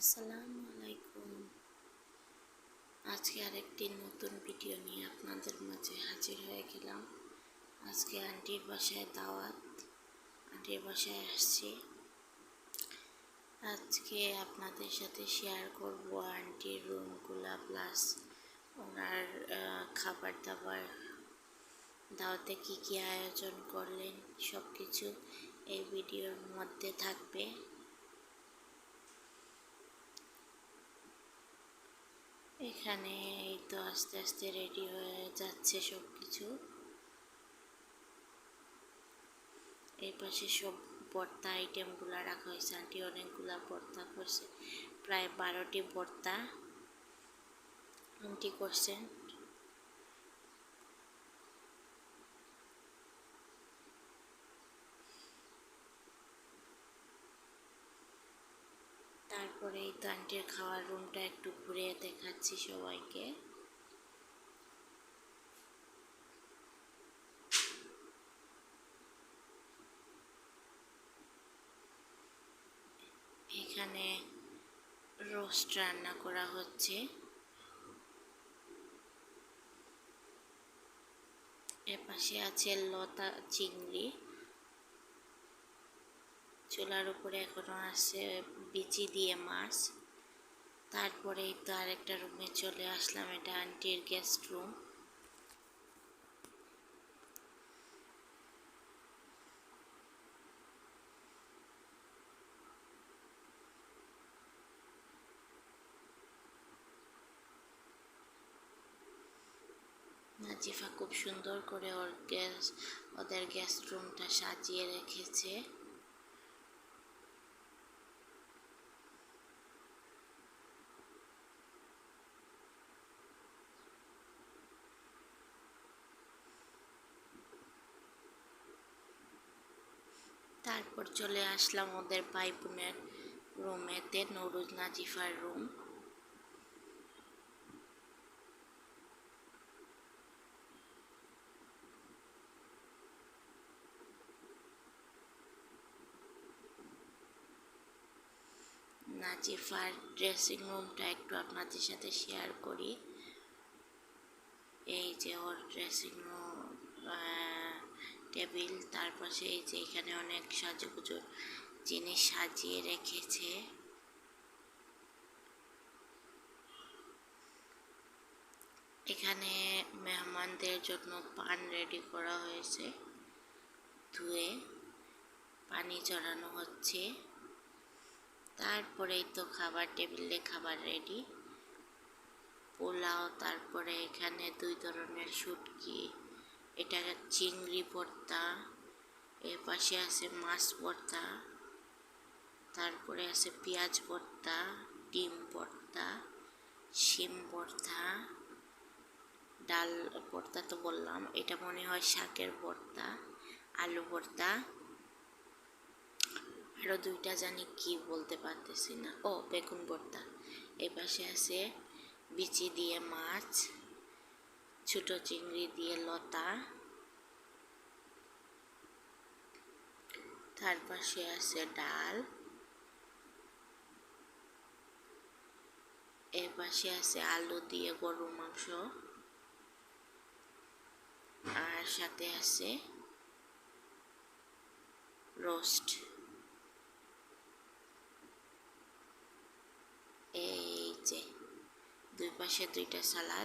আসসালামু আলাইকুম। আজকে আরেকটি নতুন ভিডিও নিয়ে আপনাদের মাঝে হাজির হয়ে গেলাম। আজকে আন্টির বাসায় দাওয়াত। আন্টির বাসায় আসছি। আজকে আপনাদের সাথে শেয়ার করব আন্টির রুমগুলা প্লাস ওনার খাবার দাবার দাওয়াতে কি কি আয়োজন করলেন সব কিছু এই ভিডিওর মধ্যে থাকবে। এখানে এই তো আস্তে আস্তে রেডি হয়ে যাচ্ছে সব কিছু এই পাশে সব ভর্তা আইটেমগুলো রাখা হয়েছে। আন্টি অনেকগুলা ভর্তা করছে। প্রায় বারোটি ভর্তা আন্টি করছেন। তারপরে এই তো আন্টির খাওয়ার রুমটা একটু দেখাচ্ছি সবাইকে? এখানে রোস্ট রান্না করা হচ্ছে। এপাশে আছে লতা চিংড়ি। চুলার উপরে এখনও আছে বিচি দিয়ে মাছ। তারপরেই তো আরেকটা রুমে চলে আসলাম, এটা আন্টির গেস্ট রুম নাজিফা খুব সুন্দর করে ওর গ্যাস ওদের গেস্ট রুমটা সাজিয়ে রেখেছে। তারপর চলে আসলাম ওদের ভাই বোনের রুমেতে, নরুজ নাজিফার রুম। নাজিফার ড্রেসিং রুমটা একটু আপনাদের সাথে শেয়ার করি। এই যে ওর ড্রেসিং রুম টেবিল, তার পাশে এই যে এখানে অনেক সাজুগুজুর জিনিস সাজিয়ে রেখেছে। এখানে মেহমানদের জন্য পান রেডি করা হয়েছে, ধুয়ে পানি চড়ানো হচ্ছে। তারপরেই তো খাবার টেবিলে খাবার রেডি। পোলাও, তারপরে এখানে দুই ধরনের শুটকি এটা চিংড়ি ভর্তা, এর পাশে আছে মাছ ভর্তা, তারপরে আছে পেঁয়াজ ভর্তা, ডিম ভর্তা, শিম ভর্তা, ডাল ভর্তা তো বললাম, এটা মনে হয় শাকের ভর্তা, আলু ভর্তা। আরও দুইটা জানি কি বলতে পারতেছি না। ও, বেগুন ভর্তা। এই পাশে আছে বিচি দিয়ে মাছ। ছোট চিংড়ি দিয়ে লতা। তার পাশে আছে ডাল। এর পাশে আছে আলু দিয়ে গরু মাংস। আর সাথে আছে রোস্ট। এই যে, দুই পাশে দুইটা সালাদ।